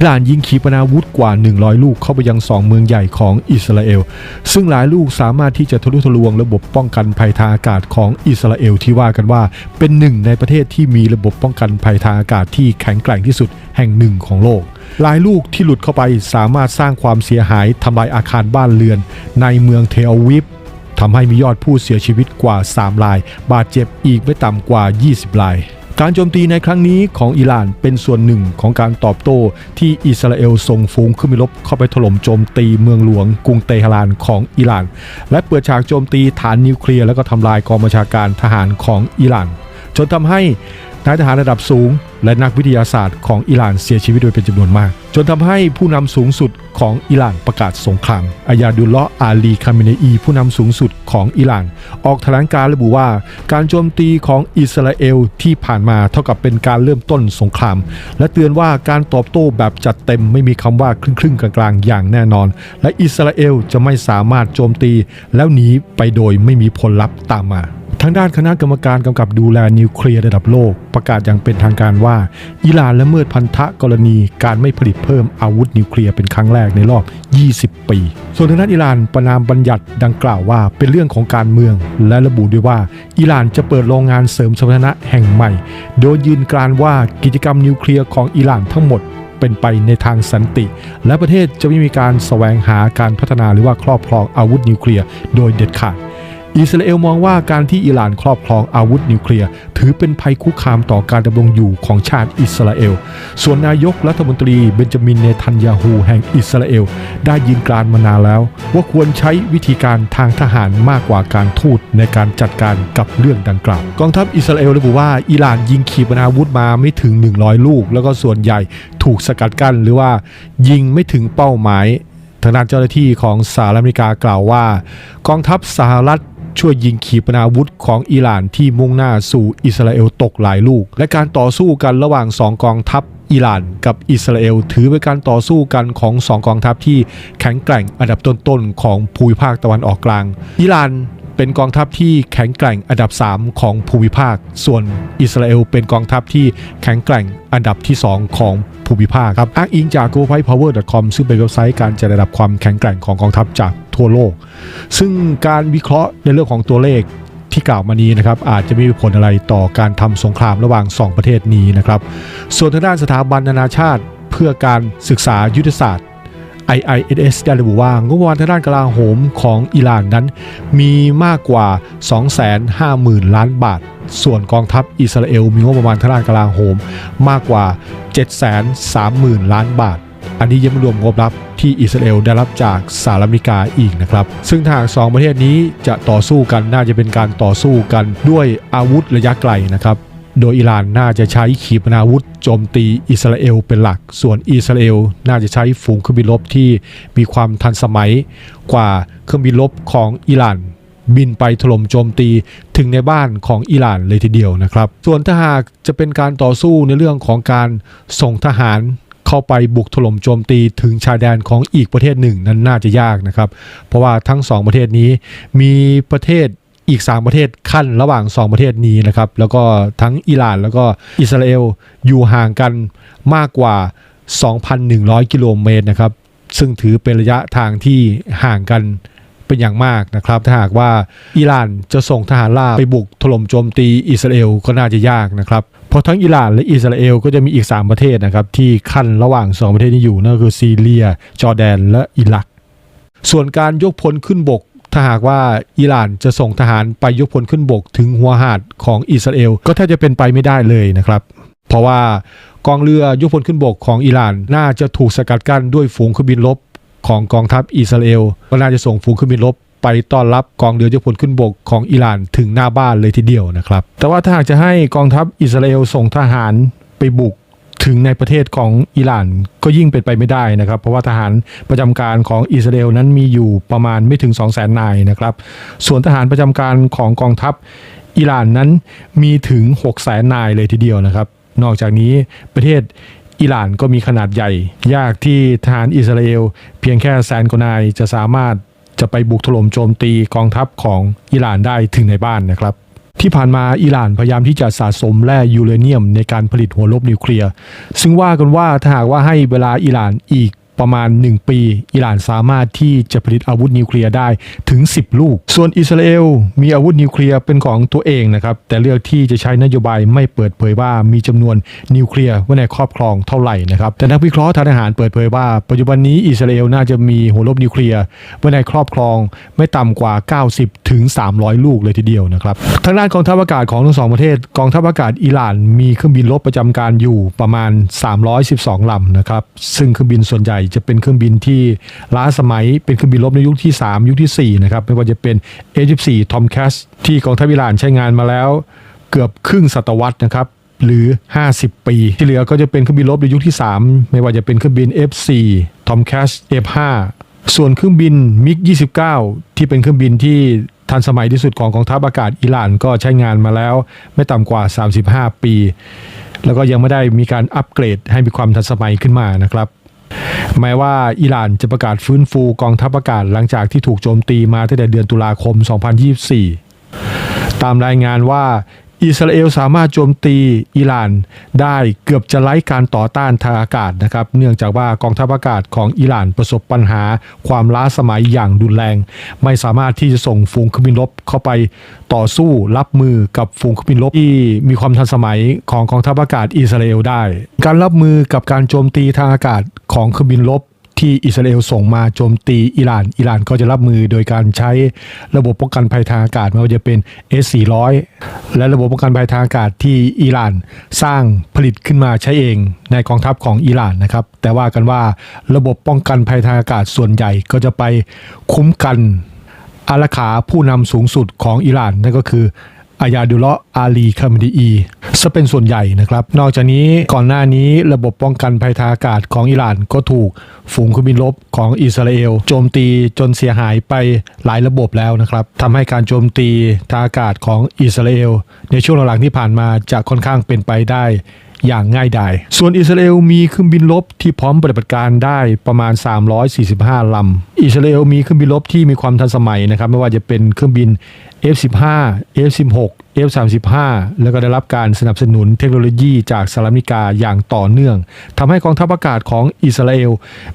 อิหร่านยิงขีปนาวุธกว่า 100 ลูกเข้าไปยังสองเมืองใหญ่ของอิสราเอล ซึ่งหลายลูกสามารถที่จะทะลุทะลวงระบบป้องกันภัยทางอากาศของอิสราเอลที่ว่ากันว่าเป็นหนึ่งในประเทศที่มีระบบป้องกันภัยทางอากาศที่แข็งแกร่งที่สุดแห่งหนึ่งของโลกหลายลูกที่หลุดเข้าไปสามารถสร้างความเสียหายทำลายอาคารบ้านเรือน ในเมืองเทอาวิฟทำให้มียอดผู้เสียชีวิตกว่า 3 ราย บาดเจ็บอีกไม่ต่ำกว่า 20 ราย การโจมตีในครั้งนี้ของอิหร่านเป็นส่วนหนึ่งของการตอบโต้ที่อิสราเอลส่งฝูงขึ้นไปรบเข้าไปถล่มโจมตีเมืองหลวงกรุงเตหะรานของอิหร่าน และเปิดฉากโจมตีฐานนิวเคลียร์และก็ทำลายกองบัญชาการทหารของอิหร่าน จนทำให้ นายทหารระดับสูง และนักวิทยาศาสตร์ของอิหร่านเสียชีวิตโดยเป็นจำนวนมาก จนทำให้ผู้นำสูงสุดของอิหร่านประกาศสงครามอายาดุลเลาะอาลีคาเมเนอี ผู้นำสูงสุดของอิหร่าน ออกแถลงการระบุว่า การโจมตีของอิสราเอลที่ผ่านมาเท่ากับเป็นการเริ่มต้นสงคราม และเตือนว่าการตอบโต้แบบจัดเต็มไม่มีคำว่าครึ่งๆกลางๆ อย่างแน่นอน และอิสราเอลจะไม่สามารถโจมตีแล้วหนีไปโดยไม่มีผลลัพธ์ตามมา ทางด้านคณะกรรมการกำกับดูแลนิวเคลียร์ระดับโลก ประกาศอย่างเป็นทางการว่า อิหร่านละเมิดพันธะกรณีการไม่ผลิตเพิ่มอาวุธนิวเคลียร์เป็นครั้งแรกในรอบ 20 ปี ส่วนทางด้านอิหร่านประนามบัญญัติดังกล่าวว่าเป็นเรื่องของการเมือง และระบุด้วยว่า อิหร่านจะเปิดโรงงานเสริมสมรรถนะแห่งใหม่ โดยยืนกรานว่ากิจกรรมนิวเคลียร์ของอิหร่านทั้งหมดเป็นไปในทางสันติ และประเทศจะไม่มีการแสวงหาการพัฒนาหรือว่าครอบครองอาวุธนิวเคลียร์โดยเด็ดขาด อิสราเอลมองว่าการที่อิหร่านครอบครองอาวุธนิวเคลียร์ ถือเป็นภัยคุกคามต่อการดำรงอยู่ของชาติอิสราเอล ส่วนนายกรัฐมนตรีเบนจามินเนทันยาฮูแห่งอิสราเอล ได้ยืนกรานมานานแล้ว ว่าควรใช้วิธีการทางทหารมากกว่าการทูตในการจัดการกับเรื่องดังกล่าว กองทัพอิสราเอลระบุว่าอิหร่านยิงขีปนาวุธมาไม่ถึง 100 ลูก แล้วก็ส่วนใหญ่ถูกสกัดกั้นหรือว่ายิงไม่ถึงเป้าหมายทางด้านเจ้าหน้าที่ของสหรัฐอเมริกากล่าวว่า กองทัพสหรัฐ ช่วยยิงขีปนาวุธของอิหร่านที่มุ่งหน้าสู่อิสราเอลตกหลายลูก และการต่อสู้กันระหว่างสองกองทัพอิหร่านกับอิสราเอลถือเป็นการต่อสู้กันของสองกองทัพที่แข็งแกร่งอันดับต้นๆของภูมิภาคตะวันออกกลาง อิหร่าน เป็นกองทัพที่แข็งแกร่งอันดับ 3 ของภูมิภาค ส่วนอิสราเอลเป็นกองทัพที่แข็งแกร่งอันดับที่ 2 ของภูมิภาคครับอ้างอิงจาก globalpower.com ซึ่งเป็นเว็บไซต์การจัดระดับความแข็งแกร่งของกองทัพจากทั่วโลก ซึ่งการวิเคราะห์ในเรื่องของตัวเลขที่กล่าวมานี้นะครับอาจจะไม่มีผลอะไรต่อการทำสงครามระหว่าง 2 ประเทศนี้นะครับ ส่วนทางด้านสถาบันนานาชาติ เพื่อการศึกษายุทธศาสตร์ IISS ได้ระบุว่างบประมาณทางด้านกลาโหมของอิหร่านนั้น มีมากกว่า 250,000 ล้านบาท ส่วนกองทัพอิสราเอลมีงบประมาณทางด้านกลาโหมมากกว่า 730,000 ล้านบาท อันนี้ยังไม่รวมงบรับที่อิสราเอลได้รับจากสหรัฐอเมริกาอีกนะครับ ซึ่งทางสองประเทศนี้จะต่อสู้กันน่าจะเป็นการต่อสู้กันด้วยอาวุธระยะไกลนะครับ โดยอิหร่านน่าจะใช้ขีปนาวุธโจมตีอิสราเอลเป็นหลัก ส่วนอิสราเอลน่าจะใช้ฝูงเครื่องบินรบที่มีความทันสมัยกว่าเครื่องบินรบของอิหร่านบินไปถล่มโจมตีถึงในบ้านของอิหร่านเลยทีเดียวนะครับ ส่วนถ้าหากจะเป็นการต่อสู้ในเรื่องของการส่งทหารเข้าไปบุกถล่มโจมตีถึงชายแดนของอีกประเทศหนึ่งนั้นน่าจะยากนะครับ เพราะว่าทั้งสองประเทศนี้มีประเทศ อีก 3 ประเทศขั้นระหว่าง 2 ประเทศนี้นะครับ แล้วก็ทั้งอิหร่านแล้วก็อิสราเอลอยู่ห่างกันมากกว่า 2,100 กิโลเมตรนะครับ ซึ่งถือเป็นระยะทางที่ห่างกันเป็นอย่างมากนะครับ ถ้าหากว่าอิหร่านจะส่งทหารราบไปบุกถล่มโจมตีอิสราเอลก็น่าจะยากนะครับเพราะทั้งอิหร่านและอิสราเอลก็จะมีอีก 3 ประเทศนะครับ ที่ขั้นระหว่าง 2 ประเทศนี้อยู่นั่นคือซีเรีย จอร์แดน และอิรัก ส่วนการยกพลขึ้นบก ถ้าหากว่าอิหร่านจะส่งทหารไปยกพลขึ้นบกถึงหัวหาดของอิสราเอล ก็แทบจะเป็นไปไม่ได้เลยนะครับ เพราะว่ากองเรือยกพลขึ้นบกของอิหร่านน่าจะถูกสกัดกั้นด้วยฝูงเครื่องบินรบของกองทัพอิสราเอลก็น่าจะส่งฝูงเครื่องบินรบไปต้อนรับกองเรือยกพลขึ้นบกของอิหร่านถึงหน้าบ้านเลยทีเดียวนะครับ แต่ว่าถ้าหากจะให้กองทัพอิสราเอลส่งทหารไปบุก ถึงในประเทศของอิหร่านก็ยิ่งเป็นไปไม่ได้นะครับ เพราะว่าทหารประจำการของอิสราเอลนั้นมีอยู่ประมาณไม่ถึง 2 0 0 0 0 0นายนะครับ ส่วนทหารประจำการของกองทัพอิหร่านนั้นมีถึง 6 0 0 0 0 0นายเลยทีเดียวนะครับ นอกจากนี้ประเทศอิหร่านก็มีขนาดใหญ่ ยากที่ทหารอิสราเอลเพียงแค่แสนกว่านายจะสามารถจะไปบุกถล่มโจมตีกองทัพของอิหร่านได้ถึงในบ้านนะครับ ที่ผ่านมาอิหร่านพยายามที่จะสะสมแร่ยูเรเนียมในการผลิตหัวลบนิวเคลียร์ ซึ่งว่ากันว่าถ้าหากว่าให้เวลาอิหร่านอีก ประมาณ 1 ปี อิหร่านสามารถที่จะผลิตอาวุธนิวเคลียร์ได้ถึง 10 ลูก ส่วนอิสราเอลมีอาวุธนิวเคลียร์เป็นของตัวเองนะครับ แต่เลือกที่จะใช้นโยบายไม่เปิดเผยว่ามีจำนวนนิวเคลียร์ไว้ในครอบครองเท่าไหร่นะครับ แต่นักวิเคราะห์ทางทหารเปิดเผยว่า ปัจจุบันนี้อิสราเอลน่าจะมีหัวลบนิวเคลียร์ไว้ในครอบครองไม่ต่ำกว่า 90 ถึง 300 ลูกเลยทีเดียวนะครับ ทางด้านกองทัพอากาศของทั้งสองประเทศ กองทัพอากาศอิหร่านมีเครื่องบินรบประจำการอยู่ประมาณ 312ลำนะครับ ซึ่งเครื่องบินส่วนใหญ่จะเป็นเครื่องบินที่ล้าสมัย เป็นเครื่องบินรบในยุคที่ 3 ยุคทีสี่ 4 นะครับ ไม่ว่าจะเป็น A24 Tomcat ที่กองทัพอิหร่านใช้งานมาแล้วเกือบครึ่งศตวรรษนะครับหรือ 50 ปี ที่เหลือก็จะเป็นเครื่องบินรบในยุคที่ 3 ไม่ว่าจะเป็นเครื่องบิน F4 Tomcat F5 ส่วนเครื่องบินมิก29 ที่เป็นเครื่องบินที่ทันสมัยที่สุดของกองทัพอากาศอิหร่านก็ใช้งานมาแล้วไม่ต่ำกว่า 35 ปี แล้วก็ยังไม่ได้มีการอัปเกรดให้มีความทันสมัยขึ้นมานะครับ แม้ว่าอิหร่านจะประกาศฟื้นฟูกองทัพอากาศหลังจากที่ถูกโจมตีมาตั้งแต่เดือนตุลาคม 2024 ตามรายงานว่า อิสราเอลสามารถโจมตีอิหร่านได้เกือบจะไร้การต่อต้านทางอากาศนะครับ เนื่องจากว่ากองทัพอากาศของอิหร่านประสบปัญหาความล้าสมัยอย่างรุนแรง ไม่สามารถที่จะส่งฝูงเครื่องบินรบเข้าไปต่อสู้รับมือกับฝูงเครื่องบินรบที่มีความทันสมัยของกองทัพอากาศอิสราเอลได้ การรับมือกับการโจมตีทางอากาศของเครื่องบินรบ ที่อิสราเอลส่งมาโจมตีอิหร่าน อิหร่านก็จะรับมือโดยการใช้ระบบป้องกันภัยทางอากาศไม่ว่าจะเป็น S400 และระบบป้องกันภัยทางอากาศที่อิหร่านสร้างผลิตขึ้นมาใช้เองในกองทัพของอิหร่านนะครับ แต่ว่ากันว่าระบบป้องกันภัยทางอากาศส่วนใหญ่ก็จะไปคุ้มกันอารักขาผู้นำสูงสุดของอิหร่านนั่นก็คือ อายาดุลเลาะอาลีคามิดีอีซะเป็นส่วนใหญ่นะครับ นอกจากนี้ก่อนหน้านี้ระบบป้องกันภัยทางอากาศของอิหร่านก็ถูกฝูงเครื่องบินรบของอิสราเอลโจมตีจนเสียหายไปหลายระบบแล้วนะครับทำให้การโจมตีทางอากาศของอิสราเอลในช่วงหลังๆที่ผ่านมาจะค่อนข้างเป็นไปได้ อย่างง่ายดายส่วนอิสราเอลมีเครื่องบินรบที่พร้อมปฏิบัติการได้ประมาณ 345 ลำ อิสราเอลมีเครื่องบินรบที่มีความทันสมัยนะครับไม่ว่าจะเป็นเครื่องบิน F15 F16 F35 แล้วก็ได้รับการสนับสนุนเทคโนโลยีจากสหรัฐอเมริกาอย่างต่อเนื่องทำให้กองทัพอากาศของอิสราเอล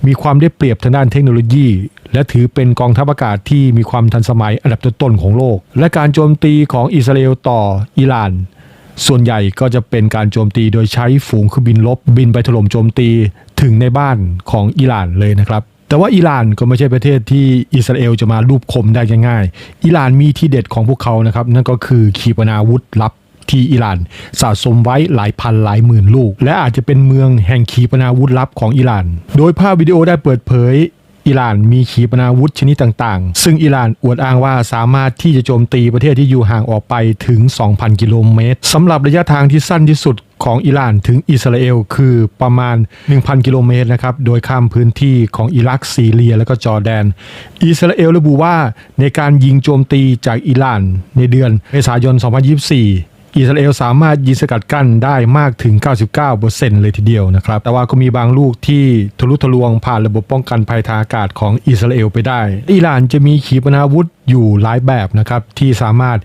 มีความได้เปรียบทางด้านเทคโนโลยี และถือเป็นกองทัพอากาศที่มีความทันสมัยอันดับต้นๆของโลก และการโจมตีของอิสราเอลต่ออิหร่าน ส่วนใหญ่ก็จะเป็นการโจมตีโดยใช้ฝูงเครื่องบินรบบินไปถล่มโจมตีถึงในบ้านของอิหร่านเลยนะครับ แต่ว่าอิหร่านก็ไม่ใช่ประเทศที่อิสราเอลจะมาลูบคมได้ง่ายๆอิหร่านมีที่เด็ดของพวกเขานะครับนั่นก็คือขีปนาวุธลับที่อิหร่านสะสมไว้หลายพันหลายหมื่นลูก และอาจจะเป็นเมืองแห่งขีปนาวุธลับของอิหร่าน โดยภาพวิดีโอได้เปิดเผย อิหร่านมีขีปนาวุธชนิดต่างๆ ซึ่งอิหร่านอวดอ้างว่าสามารถที่จะโจมตีประเทศที่อยู่ห่างออกไปถึง 2,000 กิโลเมตรสำหรับระยะทางที่สั้นที่สุดของอิหร่านถึงอิสราเอลคือประมาณ 1,000 กิโลเมตรนะครับ โดยข้ามพื้นที่ของอิรักซีเรีย และก็จอร์แดน อิสราเอลระบุว่าในการยิงโจมตีจากอิหร่านในเดือนเมษายน 2024 อิสราเอลสามารถยิงสกัดกั้นได้มากถึง 99%เลยทีเดียวนะครับ แต่ว่าก็มีบางลูกที่ทะลุทะลวงผ่านระบบป้องกันภัยทางอากาศของอิสราเอลไปได้ อิหร่านจะมีขีปนาวุธอยู่หลายแบบนะครับ ที่สามารถ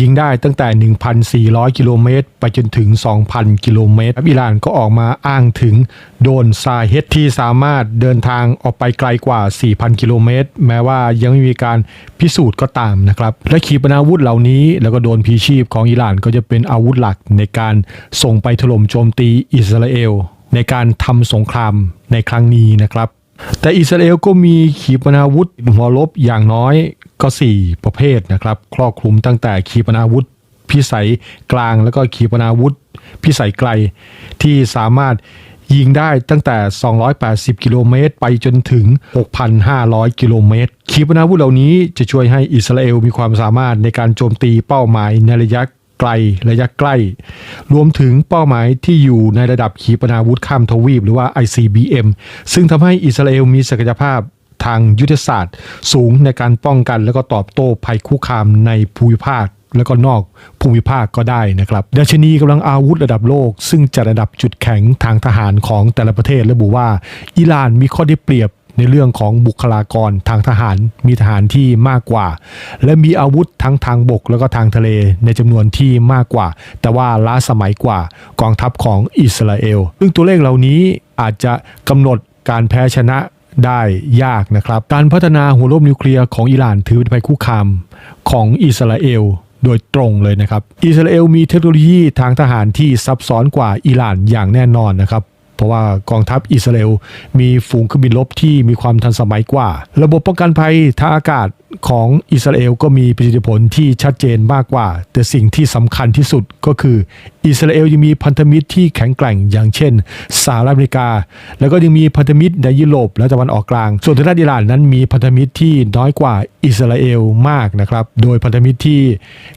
ยิงได้ตั้งแต่ 1,400 กิโลเมตร ไปจนถึง 2,000 กิโลเมตรอิหร่านก็ออกมาอ้างถึงโดนซาเฮดที่สามารถเดินทางออกไปไกลกว่า 4,000 กิโลเมตร แม้ว่ายังไม่มีการพิสูจน์ก็ตามนะครับ และขีปนาวุธเหล่านี้แล้วก็โดนพีชีพของอิหร่านก็จะเป็นอาวุธหลักในการส่งไปถล่มโจมตีอิสราเอล ในการทำสงครามในครั้งนี้นะครับแต่อิสราเอลก็มีขีปนาวุธหัวลบอย่างน้อย ก็ 4 ประเภทนะครับ ครอบคลุมตั้งแต่ขีปนาวุธ พิสัยกลางแล้วก็ขีปนาวุธ พิสัยไกล ที่สามารถยิงได้ตั้งแต่ 280 กิโลเมตร ไปจนถึง 6,500 กิโลเมตร ขีปนาวุธเหล่านี้จะช่วยให้อิสราเอลมีความสามารถในการโจมตีเป้าหมายในระยะไกลระยะใกล้ รวมถึงเป้าหมายที่อยู่ในระดับขีปนาวุธข้ามทวีป หรือว่า ICBM ซึ่งทำให้อิสราเอลมีศักยภาพ ทางยุทธศาสตร์ สูงในการป้องกัน และก็ตอบโต้ภัยคุกคามในภูมิภาคและก็นอกภูมิภาคก็ได้นะครับดัชนีกำลังอาวุธระดับโลก ซึ่งจัดระดับจุดแข็งทางทหารของแต่ละประเทศระบุว่า อิหร่านมีข้อได้เปรียบในเรื่องของบุคลากรทางทหารมีทหารที่มากกว่า และมีอาวุธทั้งทางบกแล้วก็ทางทะเลในจำนวนที่มากกว่า แต่ว่าล้าสมัยกว่ากองทัพของอิสราเอล ซึ่งตัวเลขเหล่านี้อาจจะกำหนดการแพ้ชนะ ได้ยากนะครับ การพัฒนาหัวรบนิวเคลียร์ของอิหร่านถือเป็นภัยคุกคามของอิสราเอลโดยตรงเลยนะครับ อิสราเอลมีเทคโนโลยีทางทหารที่ซับซ้อนกว่าอิหร่านอย่างแน่นอนนะครับ เพราะว่ากองทัพอิสราเอลมีฝูงเครื่องบินรบที่มีความทันสมัยกว่า ระบบป้องกันภัยทางอากาศของอิสราเอลก็มีประสิทธิผลที่ชัดเจนมากกว่า แต่สิ่งที่สำคัญที่สุดก็คือ อิสราเอลยังมีพันธมิตรที่แข็งแกร่งอย่างเช่นสหรัฐอเมริกา แล้วก็ยังมีพันธมิตรในยุโรปและตะวันออกกลาง ส่วนทางด้านอิหร่านนั้นมีพันธมิตรที่น้อยกว่าอิสราเอลมากนะครับ โดยพันธมิตรที่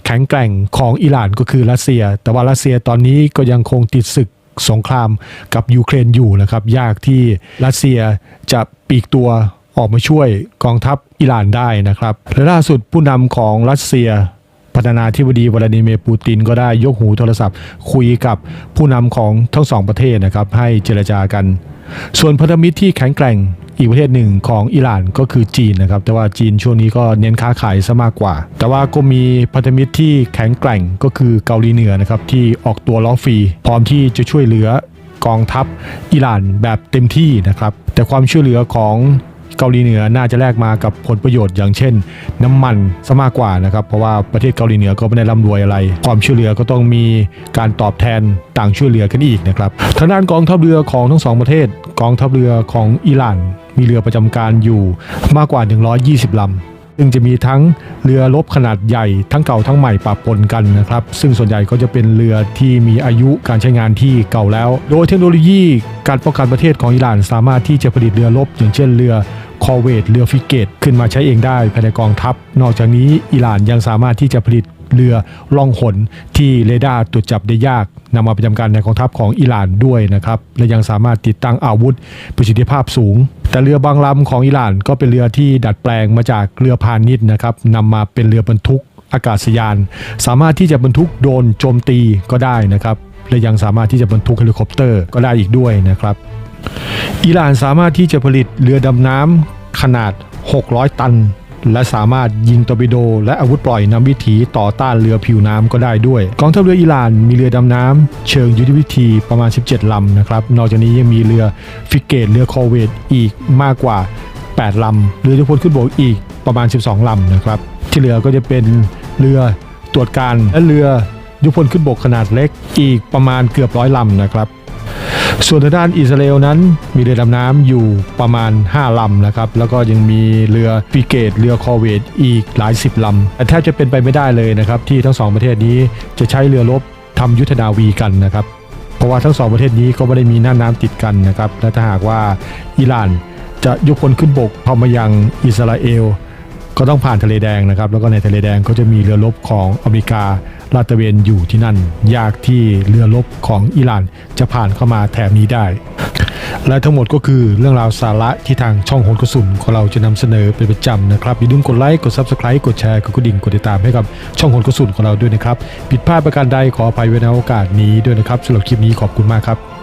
แข็งแกร่งของอิหร่านก็คือรัสเซีย แต่ว่ารัสเซียตอนนี้ก็ยังคงติดศึก สงครามกับยูเครนอยู่นะครับ ยากที่รัสเซียจะปีกตัวออกมาช่วยกองทัพอิหร่านได้นะครับและล่าสุดผู้นำของรัสเซียประธานาธิบดีวลาดิเมียร์ปูตินก็ได้ยกหูโทรศัพท์ คุยกับผู้นำของทั้งสองประเทศนะครับ ให้เจรจากัน ส่วนพันธมิตรที่แข็งแกร่งอีกประเทศหนึ่งของอิหร่านก็คือจีนนะครับ แต่ว่าจีนช่วงนี้ก็เน้นค้าขายซะมากกว่า แต่ว่าก็มีพันธมิตรที่แข็งแกร่งก็คือเกาหลีเหนือนะครับที่ออกตัวล้อฟรี พร้อมที่จะช่วยเหลือกองทัพอิหร่านแบบเต็มที่นะครับ แต่ความช่วยเหลือของ เกาหลีเหนือน่าจะแลกมากับผลประโยชน์อย่างเช่น น้ำมันซะมากกว่านะครับเพราะว่าประเทศเกาหลีเหนือก็ไม่ได้ร่ำรวยอะไร ความช่วยเหลือก็ต้องมีการตอบแทนต่างช่วยเหลือกันอีกนะครับทางด้านกองทัพเรือของทั้งสองประเทศ กองทัพเรือของอิหร่านมีเรือประจำการอยู่มากกว่า 120ลำซึ่งจะมีทั้งเรือรบขนาดใหญ่ทั้งเก่าทั้งใหม่ปะปนกันนะครับ ซึ่งส่วนใหญ่ก็จะเป็นเรือที่มีอายุการใช้งานที่เก่าแล้ว โดยเทคโนโลยีการป้องกันประเทศของอิหร่านสามารถที่จะผลิตเรือรบอย่างเช่นเรือ คอเวตเรือฟิเกตขึ้นมาใช้เองได้ภายในกองทัพ นอกจากนี้อิหร่านยังสามารถที่จะผลิตเรือล่องหนที่เรดาร์ตรวจจับได้ยากนำมาประจำการในกองทัพของอิหร่านด้วยนะครับและยังสามารถติดตั้งอาวุธประสิทธิภาพสูง แต่เรือบางลำของอิหร่านก็เป็นเรือที่ดัดแปลงมาจากเรือพาณิชย์นะครับนำมาเป็นเรือบรรทุกอากาศยาน สามารถที่จะบรรทุกโดนโจมตีก็ได้นะครับและยังสามารถที่จะบรรทุกเฮลิคอปเตอร์ก็ได้อีกด้วยนะครับ อิหร่านสามารถที่จะผลิตเรือดำน้ำขนาด 600 ตัน และสามารถยิงตอร์ปิโด และอาวุธปล่อยนำวิถีต่อต้านเรือผิวน้ำก็ได้ด้วย กองทัพเรืออิหร่านมีเรือดำน้ำเชิงยุทธวิธีประมาณ 17 ลำนะครับ นอกจากนี้ยังมีเรือฟิกเกตเรือคอเวตอีกมากกว่า 8 ลำเรือทุพลขึ้นบกอีกประมาณ 12 ลำนะครับ ที่เหลือก็จะเป็นเรือตรวจการและเรือยุทธพลขึ้นบกขนาดเล็กอีกประมาณเกือบร้อยลำนะครับ ส่วนทางด้านอิสราเอลนั้นมีเรือดำน้ำอยู่ประมาณ 5 ลำนะครับแล้วก็ยังมีเรือฟิเกต เรือคอเวตอีกหลายสิบลำแต่แทบจะเป็นไปไม่ได้เลยนะครับที่ทั้งสองประเทศนี้จะใช้เรือรบทำยุทธนาวีกันนะครับเพราะว่าทั้งสองประเทศนี้ก็ไม่ได้มีน่านน้ำติดกันนะครับและถ้าหากว่าอิหร่านจะยกพลขึ้นบกเข้ามายังอิสราเอล ก็ต้องผ่านทะเลแดงนะครับแล้วก็ในทะเลแดงก็จะมีเรือรบของอเมริกา ลาดตระเวนอยู่ที่นั่น ยากที่เรือรบของอิหร่านจะผ่านเข้ามาแถบนี้ได้ และทั้งหมดก็คือเรื่องราวสาระที่ทางช่องโหนกระสุนของเราจะนำเสนอเป็นประจำนะครับ อย่าลืมกดไลค์ กด Subscribe กดแชร์ กดกระดิ่ง กดติดตามให้กับช่องโหนกระสุนของเราด้วยนะครับ ผิดพลาดประการใดขออภัยไว้ในโอกาสนี้ด้วยนะครับสำหรับคลิปนี้ขอบคุณมากครับ